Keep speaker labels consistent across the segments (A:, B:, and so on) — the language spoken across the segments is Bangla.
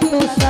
A: tu.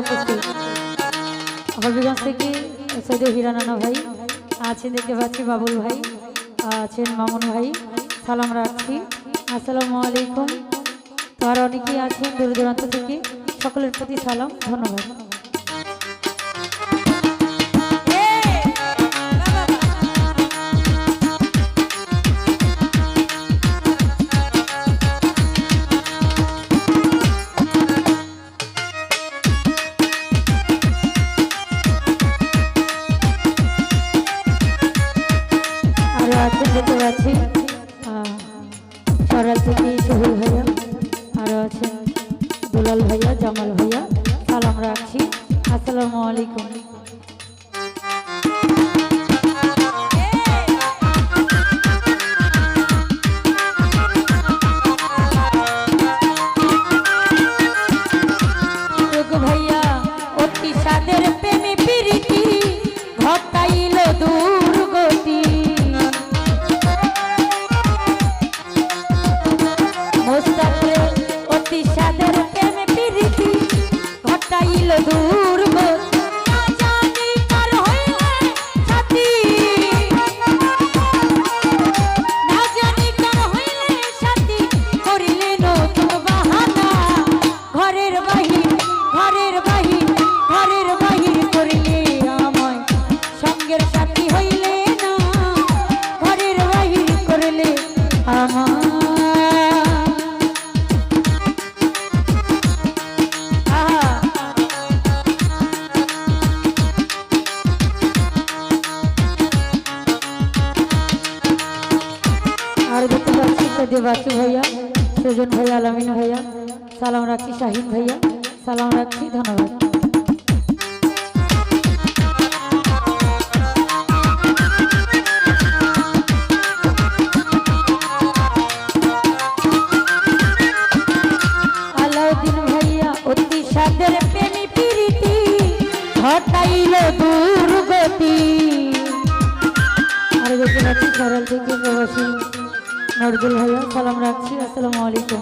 A: উপস্থিত। হবিগঞ্জ থেকে সৈদ হিরানানা ভাই, আছেন দেখতে পাচ্ছি বাবুল ভাই, আছেন মামুন ভাই, সালাম রাখছি। আসসালামু আলাইকুম। তো আর অনেকেই আছেন দূর দূরান্ত থেকে, সকলের প্রতি সালাম, ধন্যবাদ। নমস্তে দেবাসু ভাইয়া সজন ভাইয়া, আলামিন ভাইয়া। সালাম রাখছি শাহিন ভাইয়া। সালাম রাখছি, ধন্যবাদ। আলাউদ্দিন ভাইয়া, অতি সাদের প্রেমী পিরিতি ঘটাইল দুর্গতি। আর বেশি নাকি সরল থেকে প্রবাসী। নজরুল ভাইয়া সালাম রাখছি আসসালামু আলাইকুম।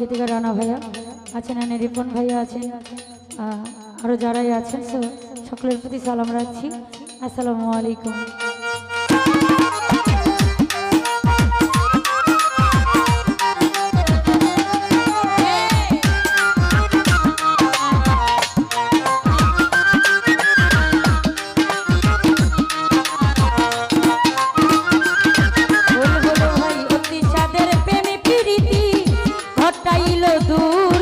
A: গীতিকা রানা ভাইয়া আছেন, এনে রিপন ভাইয়া আছেন আরও যারাই আছেন সকলের প্রতি সালাম রাখছি। আসসালামু আলাইকুম। दूर